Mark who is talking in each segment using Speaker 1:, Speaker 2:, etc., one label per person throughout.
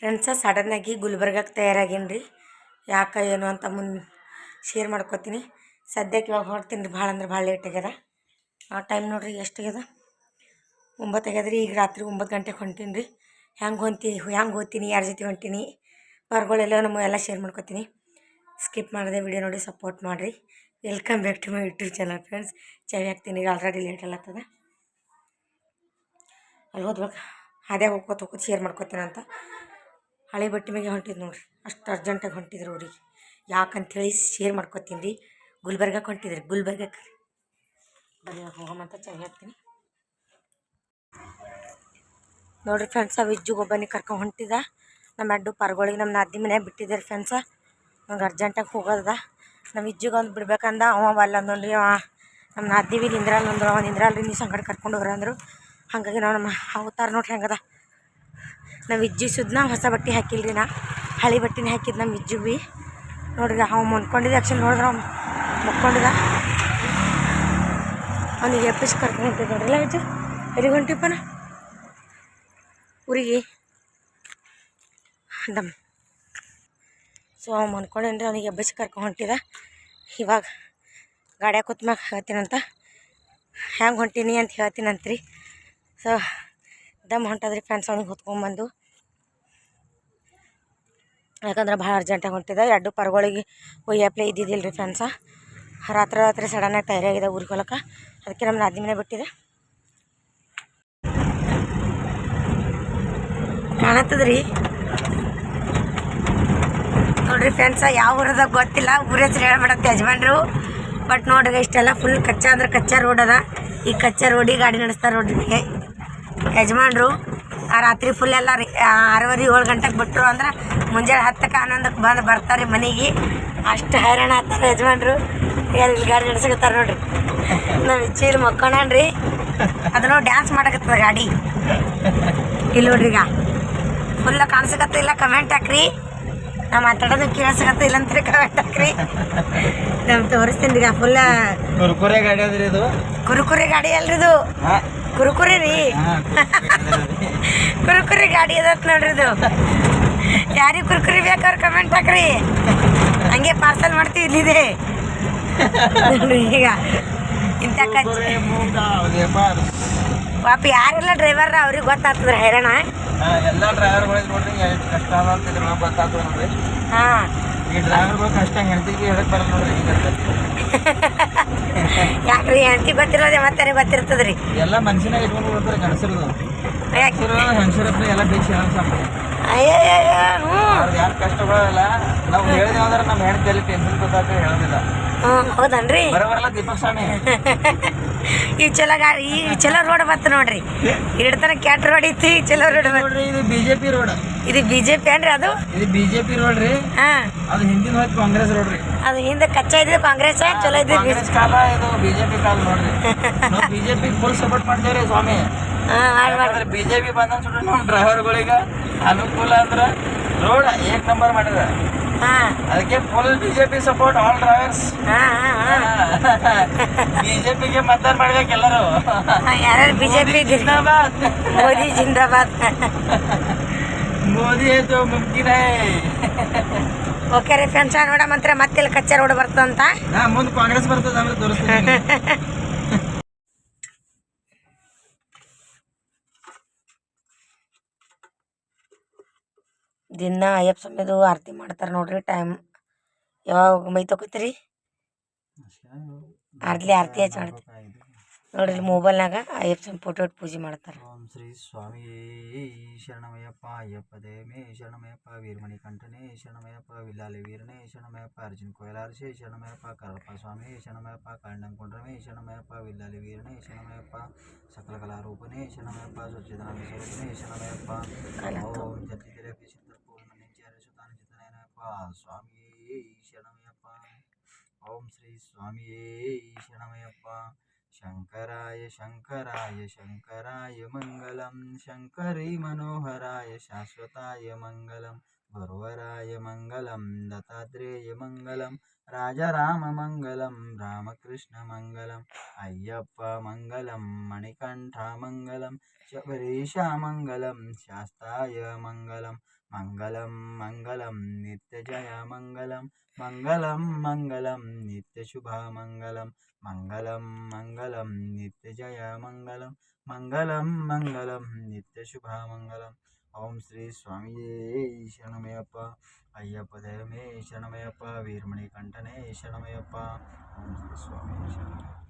Speaker 1: Friends ಸಡನ್ನಾಗಿ ಗುಲ್ಬರ್ಗಕ್ಕೆ ತಯಾರಾಗೀನಿ ಯಾಕೆ, ಏನು ಅಂತ ಮುಂದೆ ಶೇರ್ ಮಾಡ್ಕೊತೀನಿ. ಸದ್ಯಕ್ಕೆ ಇವಾಗ ಹೊರಡ್ತೀನಿ ರೀ ಭಾಳ ಅಂದ್ರೆ ಭಾಳ ಲೇಟ್ ಆ ಟೈಮ್ ನೋಡಿರಿ ಎಷ್ಟು ಆಗ್ಯದ? ಒಂಬತ್ತು ಆಗ್ಯದ ರೀ ಈಗ ರಾತ್ರಿ ಒಂಬತ್ತು ಗಂಟೆಗೆ ಹೊಂಟೀನಿ ರೀ ಹೆಂಗೆ ಹೊಂತೀನಿ ಹೆಂಗೆ ಹೋಗ್ತೀನಿ ಯಾರ ಜೊತೆ ಹೊಂಟೀನಿ ಹೊರಗಳೆಲ್ಲ ನಮ್ಮ ಎಲ್ಲ ಶೇರ್ ಮಾಡ್ಕೊತೀನಿ. ಸ್ಕಿಪ್ ಮಾಡದೆ ವಿಡಿಯೋ ನೋಡಿ ಸಪೋರ್ಟ್ ಮಾಡಿರಿ. Welcome back to my YouTube channel friends ಚವಿ ಹಾಕ್ತೀನಿ, ಈಗ ಆಲ್ರೆಡಿ ಲೇಟ್ ಅಲ್ಲತ್ತದ ಅಲ್ಲಿ ಹೋದ್ಬೇಕು ಅದೇ ಹೋಗ್ಕೋತ ಹೋಗ್ಕೋತ ಶೇರ್ ಮಾಡ್ಕೊತೀನಿ ಅಂತ ಹಳೆ ಬಟ್ಟೆ ಮ್ಯಾಗೆ ಹೊಂಟಿದ್ದು ನೋಡ್ರಿ. ಅಷ್ಟು ಅರ್ಜೆಂಟಾಗಿ ಹೊಂಟಿದ್ರು ಅವ್ರಿಗೆ. ಯಾಕಂಥೇಳಿ ಶೇರ್ ಮಾಡ್ಕೊತೀನಿ ರೀ. ಗುಲ್ಬರ್ಗಕ್ಕೆ ಹೊಂಟಿದ್ರಿ. ಗುಲ್ಬರ್ಗಕ್ಕೆ ಬರೀ ಹೋಗಮಂತ ಚೆನ್ನಾಗಿ ಹೇಳ್ತೀನಿ. ನೋಡ್ರಿ ಫ್ರೆಂಡ್ಸ ವಿಜ್ಜುಗೆ ಒಬ್ಬನಿಗೆ ಕರ್ಕೊಂಡು ಹೊಂಟಿದ. ನಮ್ಮ ಅಡ್ಡು ಪರ್ಗಳಿಗೆ ನಮ್ಮ ನಾದಿ ಮನೆ ಬಿಟ್ಟಿದ್ದಾರೆ ಫ್ರೆಂಡ್ಸ ನಂಗೆ ಅರ್ಜೆಂಟಾಗಿ ಹೋಗೋದ ನಮ್ಮ ವಿಜ್ಜುಗೆ ಒಂದು ಬಿಡ್ಬೇಕಂದ, ಅವ ಬಲ್ಲ ಅಂದ್ರಿ ಅವ. ನಮ್ಮ ನಾದಿ ಬಿ ನಿಂದ್ರಲ್ಲ ಅಂದ್ರು, ಅವ ನಿಂದ್ರಲ್ರಿ ನೀವು ಸಂಗಡ ಕರ್ಕೊಂಡು ಹೋಗ್ರ ಅಂದರು. ಹಾಗಾಗಿ ನಾವು ನಮ್ಮ ಅವತಾರ ನೋಡ್ರಿ ಹೆಂಗದ. ನಮ್ಮ ವಿಜ್ಜು ಸುದ್ನ ಹೊಸ ಬಟ್ಟೆ ಹಾಕಿಲ್ರಿ ನಾ. ಹಳೆ ಬಟ್ಟೆನೇ ಹಾಕಿದ್ದು ನಮ್ಮ ವಿಜ್ಜು ಬಿ. ನೋಡ್ರಿ, ಅವ ಮುನ್ಕೊಂಡಿದ್ದ ಆ್ಯಕ್ಚುಲಿ ನೋಡಿದ್ರೆ ಅವ್ನು ಮುಕ್ಕೊಂಡಿದ್ದ ಅವನಿಗೆ ಎಪ್ಪಿಸಿ ಕರ್ಕೊಂಡು ನೋಡ್ರಿ ಇಲ್ಲ ವಿಜ್ಜು ಎಲ್ಲಿಗೆ ಹೊಂಟಿಪ್ಪನ? ಊರಿಗೆ? ದಮ್. ಸೊ ಅವ್ನು ಮನ್ಕೊಂಡೇನ್ರಿ, ಅವನಿಗೆ ಎಬ್ಬಿಸಿ ಕರ್ಕೊಂಡು ಹೊಂಟಿದ. ಇವಾಗ ಗಾಡ್ಯಾಗ ಕೂತ್ ಮ್ಯಾಗ ಹೇಳ್ತೀನಂತ. ಹ್ಯಾಂಗೆ ಹೊಂಟೀನಿ ಅಂತ ಹೇಳ್ತೀನಂತ್ರಿ. ಸೊ, ದಮ್ ಹೊಂಟದ್ರಿ ಫ್ರೆಂಡ್ಸ್ ಅವ್ನಿಗೆ ಹೊತ್ಕೊಂಬಂದು. ಯಾಕಂದ್ರೆ ಭಾಳ ಅರ್ಜೆಂಟಾಗಿ ಹೊಂಟಿದೆ. ಎರಡು ಪರ್ಗಳಿಗೆ ಒಯ್ಯಪ್ಲೆ ಇದ್ದಿದ್ದಿಲ್ಲ ರೀ ಫ್ರೆಂಡ್ಸ ರಾತ್ರಿ ರಾತ್ರಿ ಸಡನ್ನಾಗಿ ತಯಾರಾಗಿದೆ ಊರಿಗೆ ಹೊಲಕ್ಕೆ ಅದಕ್ಕೆ ನಮ್ಮ ನಾದಿ ಮನೆ ಬಿಟ್ಟಿದೆ. ಕಾಣತ್ತದ್ರಿ. ನೋಡ್ರಿ ಫ್ರೆಂಡ್ಸ ಯಾವ ಊರದಾಗ ಗೊತ್ತಿಲ್ಲ. ಊರ ಹೆಸರು ಹೇಳ್ಬಿಡತ್ತೆ ಯಜಮಾನ್ರು. ಬಟ್ ನೋಡ್ರಿ, ಇಷ್ಟೆಲ್ಲ ಫುಲ್ ಕಚ್ಚಾ ಅಂದ್ರೆ ಕಚ್ಚಾ ರೋಡ್ ಅದ. ಈ ಕಚ್ಚಾ ರೋಡಿಗೆ ಗಾಡಿ ನಡೆಸ್ತಾರೆ ನೋಡ್ರಿ ಯಜಮಾನ್ರು, ಆ ರಾತ್ರಿ ಫುಲ್ ಎಲ್ಲ ರೀ. ಆರೂವರೆ ಏಳು ಗಂಟೆಗೆ ಬಿಟ್ಟರು ಅಂದ್ರೆ ಮುಂಜಾನೆ ಹತ್ತಕ್ಕೆ ಹನ್ನೊಂದಕ್ಕೆ ಬಂದು ಬರ್ತಾರೆ ಮನೆಗೆ. ಅಷ್ಟು ಹೈರಾಣ ಆಗ್ತಾರೆ ಯಜಮಾನ್ರು. ಎಲ್ಲಿ ಇಲ್ಲಿ ಗಾಡಿ ನಡೆಸಕತ್ತಾರೆ ನೋಡ್ರಿ. ನಾವು ಚೀಲ್ ಮಕ್ಕೊಂಡ್ರಿ ಅದನ್ನು ಡ್ಯಾನ್ಸ್ ಮಾಡಕತ್ತದ ಗಾಡಿ. ಇಲ್ಲ ನೋಡ್ರಿ ಈಗ. ಫುಲ್ಲ ಕಾಣಿಸಕತ್ತಿಲ್ಲ ಕಮೆಂಟ್ ಹಾಕ್ರಿ. ನಾ ಮಾತಾಡೋದು ಕೇಳಿಸ್ಕತ್ತ ಇಲ್ಲ ಅಂತ ಕಮೆಂಟ್ ಹಾಕ್ರಿ. ನಮ್ಮ ತೋರಿಸ್ತೀನಿ ಈಗ ಫುಲ್ಲ
Speaker 2: ಕುರುಕುರೆ ಗಾಡಿ ಅದ್ರಿ ಇದು?
Speaker 1: ಕುರುಕುರೆ ಗಾಡಿ ಅಲ್ರಿ ಇದು. ಕುರುಕುರೆ ರೀ. ಕುರುಕುರಿ ಗಾಡಿ ಅದತ್ ನೋಡ್ರಿ ಇದು. ಯಾರಿಗೆ ಕುರ್ಕುರಿ ಬೇಕಾದ್ರೆ ಕಮೆಂಟ್ ಹಾಕ್ರಿ. ಹಂಗೆ ಪಾರ್ಸಲ್ ಮಾಡ್ತೀವಿ ಇಲ್ಲಿದೆ. ಈಗ. ಇಂಥ ಪಾಪ ಯಾರೆಲ್ಲ ಡ್ರೈವರ್ ಅವ್ರಿಗೆ ಗೊತ್ತಾಗ್ತದ್ರ ಹೈರಾಣ?
Speaker 2: ಎಲ್ಲಾ ಡ್ರೈವರ್ಗಳಿಗೆ ನೋಡ್ರಿ ಎಷ್ಟು ಕಷ್ಟ ಗೊತ್ತಾಗ್ತದ ನೋಡ್ರಿ.
Speaker 1: ಹಾ.
Speaker 2: ಈ ಡ್ರೈವರ್ಗಳು ಕಷ್ಟ ಹೆಂಡತಿಗೆ ಹೇಳಕ್ ಬರಲ್ಲ ನೋಡ್ರಿ ಹಿಂಗಂತ
Speaker 1: ಯಾಕ್ರಿ ಹೆಂಡತಿ ಗೊತ್ತಿರೋದೇ ಮತ್ತೆ ಗೊತ್ತಿರ್ತದ್ರಿ?
Speaker 2: ಎಲ್ಲ ಮನ್ಸಿನಾಗ ಇಟ್ಕೊಂಡು ಬರ್ತಾರೆ ಗಣಸರದು ಹೆಂಗಸರು ಎಲ್ಲ ಬೇಸಿ ಸಾಕು. ಯಾರು ಕಷ್ಟಗಳಿಲ್ಲ ನಾವು ಅಂದ್ರೆ ನಮ್ಮ ಹೆಣ್ತಿಯಲ್ಲಿ ಟೆನ್ಷನ್ ಗೊತ್ತಾಗ ಹೇಳೋದಿಲ್ಲ.
Speaker 1: ಹೌದನ್ರಿ?
Speaker 2: ಬರೋಬರಲ್ಲ ದೀಪಕ್ ಸ್ವಾಮಿ
Speaker 1: ಈ ಚಲೋ ಗಾಡಿ ಈ ಚಲೋ ರೋಡ್ ಬತ್ತು ನೋಡ್ರಿ. ಇಡ್ತಾನ ಕ್ಯಾಟ್ ರೋಡ್ ಇತ್ತು ಈ ಚಲೋ ರೋಡ್
Speaker 2: ನೋಡ್ರಿ ಇದು ಬಿಜೆಪಿ ರೋಡ್
Speaker 1: ಇದು ಬಿಜೆಪಿ ಏನ್ರಿ ಅದು?
Speaker 2: ಇದು ಬಿಜೆಪಿ ರೋಡ್ ರೀ.
Speaker 1: ಹಾ.
Speaker 2: ಅದು ಹಿಂದಿನ ಹೋಯ್ತು ಕಾಂಗ್ರೆಸ್ ರೋಡ್ ರೀ.
Speaker 1: ಅದು ಹಿಂದೆ ಕಚ್ಚಾ ಇದ್ರೆ ಕಾಂಗ್ರೆಸ್ ಚಲೋ ಇದ್ರೆ
Speaker 2: ಕಾಂಗ್ರೆಸ್ ಕಾಲ ಇದು ಬಿಜೆಪಿ ಕಾಲ ನೋಡ್ರಿ. ಬಿಜೆಪಿ ಫುಲ್ ಸಪೋರ್ಟ್ ಮಾಡ್ತೇವ್ರಿ ಸ್ವಾಮಿ. ಬಿಜೆಪಿ ಬಂದ ನಮ್ಮ ಡ್ರೈವರ್ಗಳಿಗೆ ಅನುಕೂಲ ಅಂದ್ರ ರೋಡ್ ಏಕ್ ನಂಬರ್ ಮಾಡಿದ.
Speaker 1: ಹಾ.
Speaker 2: ಅದಕ್ಕೆ full BJP
Speaker 1: support all drivers
Speaker 2: ಬಿಜೆಪಿಗೆ ಮತದಾನ ಮಾಡ್ಬೇಕು ಎಲ್ಲರೂ.
Speaker 1: ಹಾ, ಯಾರ್ಯಾರು ಬಿ ಜೆ ಪಿ
Speaker 2: ಜಿಂದಾಬಾದ್.
Speaker 1: ಮೋದಿ ಜಿಂದಾಬಾದ್.
Speaker 2: ಮೋದಿ ಆಯ್ತು ಮುಮ್ಕಿನ
Speaker 1: ಓಕೆ ರೀ ಫ್ರೆಂಡ್ಸ್ ನೋಡ ಮಂತ್ರ ಮತ್ತೆ ಇಲ್ಲಿ ಕಚ್ಚಾ ರೋಡ್ ಬರ್ತದಂತ?
Speaker 2: ಮುಂದೆ ಕಾಂಗ್ರೆಸ್ ಬರ್ತದ ಅಂದ್ರೆ ತೋರಿಸ್ತೀನಿ.
Speaker 1: ದಿನ ಅಯ್ಯಪ್ಪ ಸ್ವಾಮಿದು ಆರತಿ ಮಾಡ್ತಾರೆ ನೋಡ್ರಿ ಟೈಮ್ ಯಾವಾಗ ಮೈ ತಗೋತೀರಿ? ಆರ್ಲಿ ಆರತಿ ಹಚ್ಚಿ ಮಾಡ್ತೀವಿ. ನೋಡ್ರಿ ಇಲ್ಲಿ ಮೊಬೈಲ್ನಾಗ ಅಯ್ಯಪ್ಪ ಸ್ವಾಮಿ ಫೋಟೋ ಇಟ್ಟು ಪೂಜೆ ಮಾಡ್ತಾರೆ.
Speaker 2: ಓಂ ಶ್ರೀ ಸ್ವಾಮಿ ಶರಣಮಯ್ಯಪ್ಪ ಅಯ್ಯಪ್ಪ ದೇವಮೇ ಶರಣಮಯ್ಯಪ್ಪ ವೀರಮಣಿ ಕಂಠನೇ ಶರಣಮಯ್ಯಪ್ಪ ವಿಲ್ಲಾಲಿ ವೀರನೇ ಶರಣಮಯ್ಯಪ್ಪ ಅರ್ಜುನ್ ಕೊಯಲಾರ್ಷೆ ಶರಣಮಯ್ಯಪ್ಪ ಕರಪ್ಪ ಸ್ವಾಮಿ ಶರಣಮಯ್ಯಪ್ಪ ಕಾಂಡಂಕುಂಡ್ರಮೇ ಶರಣಮಯ್ಯಪ್ಪ ವಿಲ್ಲಾಲಿ ವೀರನೇ ಶರಣಮಯ್ಯಪ್ಪ ಸಕಲ ಕಲಾರೂಪನೇ ಶರಣಮಯ್ಯಪ್ಪ ಸ್ವಚ್ಛದಾನ ಸ್ವರೂಪನೇ ಶರಣಮಯ್ಯಪ್ಪ. ಓಂ ಜತಿದಿರಪಿ ಸಿದ್ಧಪೂರ್ಣಮಿಂಚಾರ ಸುತಾನ ಚಿತ್ತನಯನಪ್ಪ ಸ್ವಾಮಿ ಶರಣಮಯ್ಯಪ್ಪ ಓಂ ಶ್ರೀ ಸ್ವಾಮಿಯೇ ಶರಣಮಯ್ಯಪ್ಪ ಶಂಕರಾಯ ಶಂಕರಾಯ ಶಂಕರಾಯ ಮಂಗಲಂ ಶಂಕರಿ ಮನೋಹರಾಯ ಶಾಶ್ವತಾಯ ಮಂಗಲಂ ಗುರುವರಾಯ ಮಂಗಲಂ ದತ್ತಾತ್ರೇಯ ಮಂಗಲಂ ರಾಜರಾಮ ಮಂಗಲಂ ರಾಮಕೃಷ್ಣ ಮಂಗಲಂ ಅಯ್ಯಪ್ಪ ಮಂಗಲಂ ಮಣಿಕಂಠ ಮಂಗಲಂ ಶಬರೀಶ ಮಂಗಲಂ ಶಾಸ್ತಾಯ ಮಂಗಲಂ மங்களம் மங்களம் நித்யஜயாமங்கலம் மங்களம். மங்களம் நித்யசுபாமங்கலம் மங்களம். மங்களம் நித்யஜயாமங்கலம் மங்களம். மங்களம் நித்யசுபாமங்கலம் ஓம் ஸ்ரீ சுவாமியே சரணமையப்பா ஐயப்ப தயமே சரணமையப்பா வீர்மணி கண்டனே சரணமையப்பா ஓம் ஸ்ரீ சுவாமியே சரணமையப்பா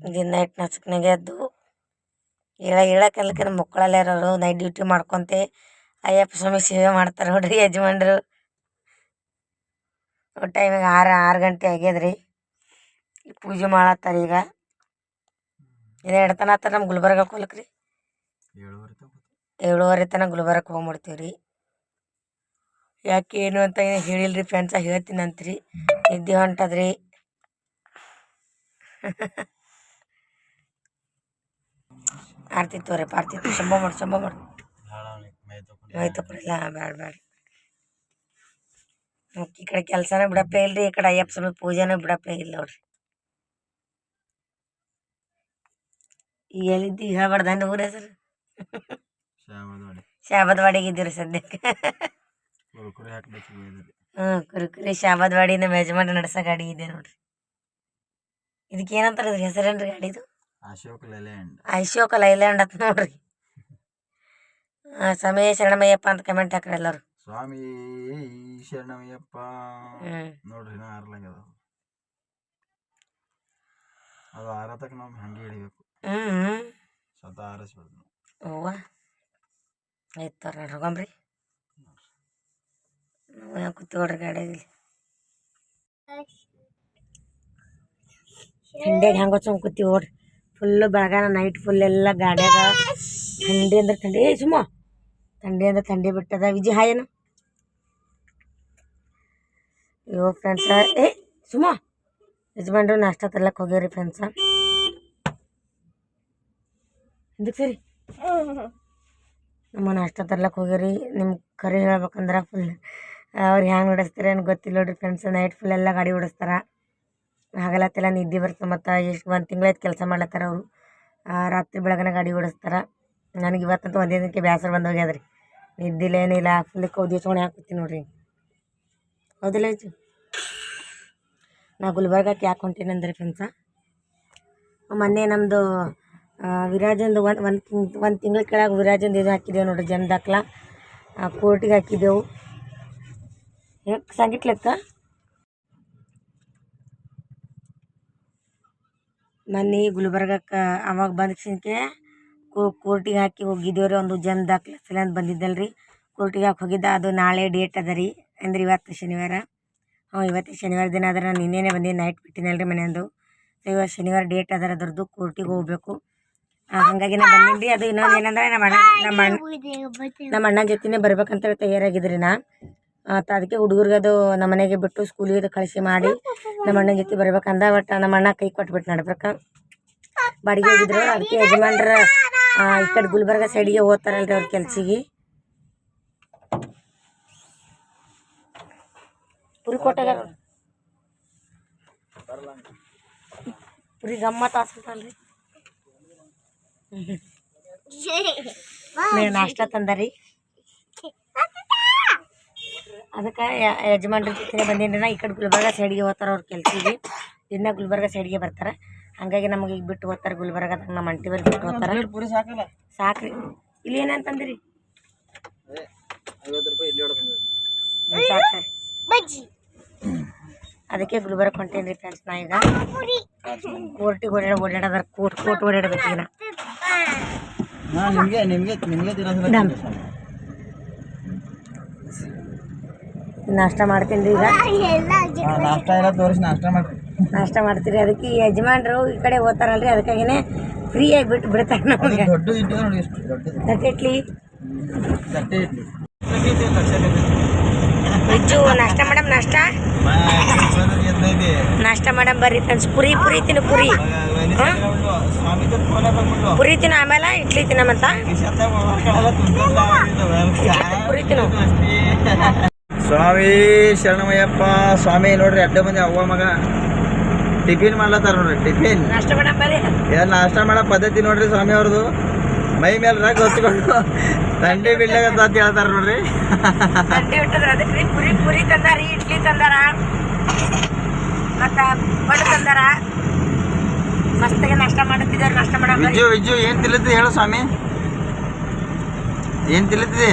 Speaker 1: ದಿನ ನೈಟ್ ನಸುಕ್ನಾಗ ಎದ್ದು ಹೇಳ ಹೇಳಕ್ಕಲ್ಕ ಮಕ್ಕಳಲ್ಲೇ ಇರೋರು ನೈಟ್ ಡ್ಯೂಟಿ ಮಾಡ್ಕೊಂತೆ. ಅಯ್ಯಪ್ಪ ಸ್ವಾಮಿ ಸೇವೆ ಮಾಡ್ತಾರೆ ನೋಡ್ರಿ ಯಜಮಾನ್ರು. ಟೈಮಿಗೆ ಆರು ಆರು ಗಂಟೆ ಆಗ್ಯದ್ರಿ. ಈಗ ಪೂಜೆ ಮಾಡತ್ತಾರ ಈಗ. ಇದು ಎಡ್ತನ ಆತ ನಮ್ಮ ಗುಲ್ಬರ್ಗಕ್ಕೆ
Speaker 2: ಏಳುವರೆ ತಗೋತ
Speaker 1: ಏಳುವರೆ ತನಕ ಗುಲ್ಬರ್ಗಕ್ಕೆ ಹೋಗ್ಬಿಡ್ತೀವಿ ರೀ ಯಾಕೆ ಏನು ಅಂತ ಏನು ಹೇಳಿಲ್ರಿ ಫ್ರೆಂಡ್ಸ ಹೇಳ್ತೀನಂತ್ರಿ. ನಿದ್ದೆ ಹೊಂಟದ್ರಿ. ಆರ್ತಿ ತೋರಪ್ಪ ಪಾರ್ತಿತ್ತು ಶಂಭ ಮಾಡಿ ಶಂಭ ಮಾಡಿ.
Speaker 2: ಮೈ
Speaker 1: ಬೇಡ ಮತ್ತ್ ಈ ಕಡೆ ಕೆಲಸನೇ ಬಿಡಪ್ಪೇ ಇಲ್ರಿ ಈ ಕಡೆ ಅಯ್ಯಪ್ಪ ಸ್ವಾಮಿ ಪೂಜೆನೂ ಬಿಡಪ್ಪೇ ಇಲ್ಲ ನೋಡ್ರಿ. ಎಲ್ಲಿದ್ದು ಹೇಳ್ಬಾರ್ದಂడి ಊರ ಹೆಸರು? ಶಾಬದ್ವಾಡಿಗೆ ಇದ್ದೀರಿ ಸದ್ಯಕ್ಕೆ. ಹ್ಞೂ ಕುರುಕುರಿ ಶಾಬದ್ವಾಡಿ ನಮ್ಮ ಯಜಮಾನ ನಡೆಸೋ ಗಾಡಿ ಇದೆ ನೋಡ್ರಿ. ಇದಕ್ಕೆ ಏನಂತಾರೆ ಹೆಸರೇನ್ರಿ ಗಾಡಿದು?
Speaker 2: ಅಶೋಕ್ ಲೈಲ್ಯಾಂಡ್.
Speaker 1: ಅಶೋಕ ಲೈಲ್ಯಾಂಡ್ ಅಂತ ನೋಡ್ರಿ. ಸಮಯ ಶರಣಮಯ್ಯಪ್ಪ ಅಂತ ಕಮೆಂಟ್ ಹಾಕ್ರಿ ಎಲ್ಲರು.
Speaker 2: ಸ್ವಾಮಿ ಶರಣಮಯ್ಯಪ್ಪ. ನೋಡ್ರಿ ನಾ ಆರ್ಲಾಗ್ಯದ ಅದು. ಆರತಕ್ಕ ನಾವು ಹಂಗೆ ಹಿಡಿಬೇಕು.
Speaker 1: ಹ್ಞೂ
Speaker 2: ಸ್ವತಃ ಆರಿಸ್ಬಿಡ್ದು ನಾವು.
Speaker 1: ಅವ್ವ. ಆಯ್ತು ತೋರಿ ನೋಡ್ರಿ ಹೋಗಂಬ್ರಿ. ನಾವು ಗಾಡಿ ಕೂತ್ಕೊಳ್ರಿ ಗಾಡಿಯಾಗ ಥಂಡಿಯಾಗ ಹೆಂಗೆ ಹೊಚ್ಕೊಂಡ್ ಕೂತೀವಿ ನೋಡ್ರಿ. ಫುಲ್ಲು ಬೆಳಗಾನ ನೈಟ್ ಫುಲ್ ಎಲ್ಲ ಗಾಡ್ಯಾಗ ಥಂಡಿ ಅಂದ್ರೆ ಥಂಡಿ. ಏ ಸುಮ್ಮ ಥಂಡಿ ಅಂದ್ರೆ ಥಂಡಿ ಬಿಟ್ಟದ. ವಿಜಿ ಹಾಯನು ಅಯ್ಯೋ ಫ್ರೆಂಡ್ಸ ಏ ಸುಮ್ಮ ಯಜಮಾನ್ರು ನಾಷ್ಟ ತರ್ಲಕ್ಕೆ ಹೋಗ್ಯಾರಿ ಫ್ರೆಂಡ್ಸ ಇದಕ್ಕೆ ಸರಿ? ನಮ್ಮ ನಾಷ್ಟ ತರ್ಲಕ್ಕೆ ಹೋಗ್ಯಾರಿ. ನಿಮ್ಗೆ ಕರಿ ಹೇಳ್ಬೇಕಂದ್ರೆ ಫುಲ್ ಅವ್ರು ಹ್ಯಾಂಗೆ ನಡೆಸ್ತಾರೆ ಏನು ಗೊತ್ತಿಲ್ಲ ನೋಡ್ರಿ ಫ್ರೆಂಡ್ಸ್ ನೈಟ್ ಫುಲ್ ಎಲ್ಲ ಗಾಡಿ ಓಡಿಸ್ತಾರ ಹಗಲತ್ತೆಲ್ಲ ನಿದ್ದೆ ಬರ್ತದೆ ಮತ್ತು ಎಷ್ಟು ಒಂದು ತಿಂಗಳಾಯ್ತು ಕೆಲಸ ಮಾಡ್ಲತ್ತಾರ ಅವರು. ರಾತ್ರಿ ಬೆಳಗನ ಗಾಡಿ ಓಡಿಸ್ತಾರ. ನನಗೆ ಇವತ್ತಂತೂ ಒಂದೇ ದಿನಕ್ಕೆ ಬೇಸರ ಬಂದು ಹೋಗ್ಯದ್ರಿ. ನಿದ್ದಿಲ್ಲ ಏನಿಲ್ಲ ಫುಲ್ ಕೌದಿ ಹಚ್ಕೊಂಡು ಹಾಕ್ಬಿಡ್ತೀನಿ ನೋಡ್ರಿ. ಹೌದಿಲ್ಲ ಹೆಚ್ಚು ನಾ ಗುಲ್ಬರ್ಗಕ್ಕೆ ಯಾಕೆ ಹೊಂಟೀನಿ ಅಂದ್ರೆ ಫ್ರೆಂಡ್ಸ ಮೊನ್ನೆ ನಮ್ಮದು ವಿರಾಜಂದು ಒಂದು ಒಂದು ತಿಂಗ್, ಒಂದು ತಿಂಗಳ ಕೆಳಗೆ ವಿರಾಜಂದು ಇದು ಹಾಕಿದ್ದೇವೆ ನೋಡಿರಿ ಜನ ದಾಖಲ ಕೋರ್ಟಿಗೆ ಹಾಕಿದ್ದೆವು. ಸಂಗಿಟ್ಲಕ್ಕ? ಮೊನ್ನೆ ಗುಲ್ಬರ್ಗಕ್ಕೆ ಅವಾಗ ಬಂದ ಕ್ಷಣಕ್ಕೆ ಕೋರ್ಟಿಗೆ ಹಾಕಿ ಹೋಗಿದ್ದೇವೆ ರೀ ಒಂದು ಜನ ದಾಖಲೆ ಅಂತ ಬಂದಿದ್ದಲ್ಲ ರೀ ಕೋರ್ಟಿಗೆ ಹಾಕಿ ಹೋಗಿದ್ದ. ಅದು ನಾಳೆ ಡೇಟ್ ಅದ ರೀ. ಅಂದ್ರೆ ಇವತ್ತು ಶನಿವಾರ. ಹ್ಞೂ ಇವತ್ತು ಶನಿವಾರ ದಿನ ಆದ್ರೆ ನಾನು ನಿನ್ನೆನೇ ಬಂದಿದ್ದು ನೈಟ್ ಬಿಟ್ಟಿನಲ್ಲ ರೀ ಮನೆಯಂದು. ಸೊ ಇವತ್ತು ಶನಿವಾರ ಡೇಟ್ ಅದರ ಅದ್ರದ್ದು. ಕೋರ್ಟಿಗೆ ಹೋಗ್ಬೇಕು. ಹಾಗಾಗಿ ನಾ ಬಂದೀನಿ ರೀ ಅದು ಇನ್ನೊಂದು ಏನಂದ್ರೆ ನಮ್ಮ ಅಣ್ಣ ನಮ್ಮ ಅಣ್ಣ ನಮ್ಮ ಅಣ್ಣನ ಜೊತೆನೇ ಬರ್ಬೇಕಂತ ತಯಾರಾಗಿದ್ರಿ ನಾ. ಆತ ಅದಕ್ಕೆ ಹುಡುಗರಿಗೆ ಅದು ನಮ್ಮ ಮನೆಗೆ ಬಿಟ್ಟು ಸ್ಕೂಲಿಗೆ ಅದು ಕಳಿಸಿ ಮಾಡಿ ನಮ್ಮ ಅಣ್ಣನ ಜೊತೆ ಬರ್ಬೇಕಂದ ಬಟ್ ನಮ್ಮ ಅಣ್ಣ ಕೈ ಕೊಟ್ಬಿಟ್ಟು ನಡ್ಬೇಕ ಬಾಡಿಗೆ ಹೋಗಿದ್ರು ಅದಕ್ಕೆ ಯಜಮಾನ್ರ ಈ ಕಡೆ ಗುಲ್ಬರ್ಗ ಸೈಡಿಗೆ ಹೋಗ್ತಾರಲ್ರಿ ಅವ್ರ ಕೆಲ್ಸಿಗೆ. ಪುರಿ ಕೊಟ್ಟಾಗ ಪುರಿ ಗಮ್ಮತ್ ಆಸ್ಬಿಟ್ಟಲ್ರಿ ನೀವು ನಾಷ್ಟ ತಂದರಿ? ಅದಕ್ಕೆ ಯಜಮಾನ್ರ ಜೊತೆ ಬಂದೇನ್ರಿ ನಾ ಈ ಕಡೆ ಗುಲ್ಬರ್ಗ ಸೈಡ್ಗೆ ಹೋಗ್ತಾರೆ ಅವ್ರ ಕೆಲ್ಸಿಗೆ. ದಿನ ಗುಲ್ಬರ್ಗ ಸೈಡ್ಗೆ ಬರ್ತಾರೆ. ಹಾಗಾಗಿ ನಮಗೆ ಈಗ ಬಿಟ್ಟು ಹೋಗ್ತಾರೆ ಗುಲ್ಬರ್ಗದಾಗ ನಮ್ಮ ಅಂಟಿ ಬರ್ ಬಿಟ್ಟು ಹೋಗ್ತಾರೆ. ಸಾಕ್ರಿ. ಇಲ್ಲಿ ಏನಂತಂದ್ರಿ ಅದಕ್ಕೆ ಗುಲ್ಬರ್ಗ ಹೊಂಟೇನಿ ರೀ ಫ್ರೆಂಡ್ಸ್ ನಾ ಈಗ. ಕೋರ್ಟಿಗೆ ಓಡಾಡ ಓಡಾಡೋದಾರ ಕೋರ್ಟ್ ಕೋರ್ಟ್ ಓಡಾಡಬೇಕು ಈಗ ನಾ
Speaker 2: ನಿಮಗೆ ನಿಮಗೆ ನಿಮಗೆ
Speaker 1: ನಿಮಗೆ ನಾಷ್ಟ ಮಾಡ್ತೀನಿ ರೀ ಈಗ
Speaker 2: ನಾಷ್ಟ ಎಲ್ಲ ತೋರಿಸಿ ನಾಷ್ಟ ಮಾಡ್ತೀನಿ.
Speaker 1: ನಾಷ್ಟ ಮಾಡ್ತೀರಿ. ಅದಕ್ಕೆ ಈ ಯಜಮಾನ್ರು ಈ ಕಡೆ ಹೋಗ್ತಾರಲ್ರಿ ಅದಕ್ಕಾಗಿನೇ ಫ್ರೀಯಾಗಿ ಬಿಟ್ಟು ಬಿಡ್ತಾರೆ ನಮಗೆ.
Speaker 2: ದೊಡ್ಡ ಇಡ್ಲಿ ನೋಡಿ ಎಷ್ಟು
Speaker 1: ತಟ್ಟೆ ಇಡ್ಲಿ.
Speaker 2: ತಟ್ಟೆ ಇಡ್ಲಿ.
Speaker 1: ವಿಜ್ಜು ನಾಷ್ಟ ಮಾಡಮ್ ನಾಷ್ಟ? ನಾಷ್ಟ ಮಾಡಮ್ ಬರ್ರಿ ಫ್ರೆಂಡ್ಸ್. ಪುರಿ ಪುರಿ ತಿನ್ನು ಪುರಿ. ಪುರಿ ತಿನ್ನು ಆಮೇಲೆ ಇಡ್ಲಿ ತಿನ್ನಮಂತ? ಪುರಿ ತಿನ್ನು.
Speaker 2: ಸ್ವಾಮಿ ಶರಣಮಯ್ಯಪ್ಪ. ಸ್ವಾಮಿ ನೋಡ್ರಿ ಅಡ್ಡ ಮಂದಿ ಅವ್ವ ಮಗ. ಟಿಫಿನ್ ಮಾಡ್ಲತ್ತಾರ ನೋಡ್ರಿ ಟಿಫಿನ್. ಏನ್ ನಾಷ್ಟ ಮಾಡೋ ಪದ್ಧತಿ ನೋಡ್ರಿ ಸ್ವಾಮಿ ಅವ್ರದ್ದು ಮೈ ಮೇಲೆ ರಾಗ ಹೊತ್ಕೊಂಡು ತಂಡಿ ಬಿಡ್ಲಾಗ ಅಂತ ಹೇಳ್ತಾರ ನೋಡ್ರಿ.
Speaker 1: ಪುರಿ ಪುರಿ ತಂದಾರಿ ಇಡ್ಲಿ ತಂದಾರ ಮತ್ತೆ ಬಡ ತಂದಾರ. ಮಸ್ತಾಗಿ ನಾಷ್ಟ ಮಾಡುತ್ತಿದ್ದಾರೆ ನಾಷ್ಟ ಮಾಡಮ್ ಬರ್ರಿ
Speaker 2: ವಿಜ್ಜು ಏನು ತಿಳಿದ್ದಿ ಹೇಳು ಸ್ವಾಮಿ? ಏನು ತಿಳಿದ್ರಿ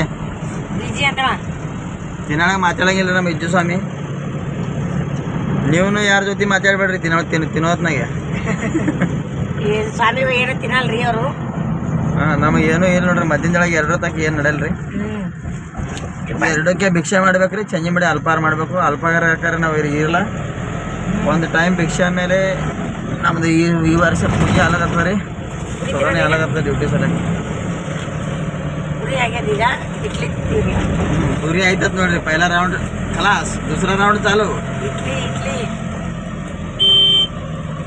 Speaker 1: ಬಿಜಿ ಅಂತವ
Speaker 2: ತಿನ್ನೋಣ ಮಾತಾಡಂಗಿಲ್ಲ ನಮ್ಮ ಇಜ್ಜು ಸ್ವಾಮಿ. ನೀವು ಯಾರ ಜೊತೆ ಮಾತಾಡ್ಬೇಡ್ರಿ ತಿನ್ನೋ ತಿನ್ ತಿನ್ನೋತ್ನಾಗೆ.
Speaker 1: ಈ ಸ್ವಾಮಿ ಏನು ತಿನ್ನಲ್ರಿ ಅವರು?
Speaker 2: ಹಾಂ ನಮಗೆ ಏನೂ ಇಲ್ಲ ನೋಡ್ರಿ ಮಧ್ಯದೊಳಗೆ ಎರಡರ ತಕ್ಕ ಏನು ನಡೆಯಲ್ರಿ. ಎರಡಕ್ಕೆ ಭಿಕ್ಷೆ ಮಾಡ್ಬೇಕ್ರಿ ಚಂಜಿ ಮಾಡಿ ಅಲ್ಪಾರ ಮಾಡಬೇಕು. ಅಲ್ಪಾರ ಯಾಕಂದ್ರೆ ನಾವು ಇರಲ್ಲ. ಒಂದು ಟೈಮ್ ಭಿಕ್ಷೆ ಮೇಲೆ ನಮ್ದು ಈ ಈ ವರ್ಷ ಪೂಜೆ ಅಲಗತ್ತ ರೀ. ಸೊಗಣಿ ಅಲಗತ್ತ ಡ್ಯೂಟಿ ಸಲ
Speaker 1: ಪುರಿ ಆಗ್ಯದ ಈಗ ಇಡ್ಲಿ ತಿಂತೀವಿ
Speaker 2: ಪೂರಿ ಆಯ್ತದ ನೋಡ್ರಿ ಪೈಲ ರೌಂಡ್ ಖಲಾಸ್ ದೂಸರಾ ರೌಂಡ್ ಚಾಲು.
Speaker 1: ಇಡ್ಲಿ ಇಡ್ಲಿ.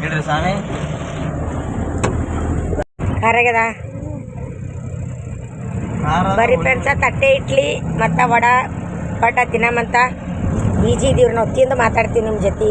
Speaker 2: ಹೇಳ್ರಿ ಸ್ವಾಮಿ.
Speaker 1: ಖಾರಾಗ್ಯದ ಬರೀ ಫ್ರೆಂಡ್ಸ ತಟ್ಟೆ ಇಡ್ಲಿ ಮತ್ತು ವಡ ಪಟ ತಿನ್ನಮಂತ ಈಜಿ ಇದೀವ್ರಿ ನಾವು ತಿಂದು ಮಾತಾಡ್ತೀವಿ ನಿಮ್ಮ ಜೊತೆ.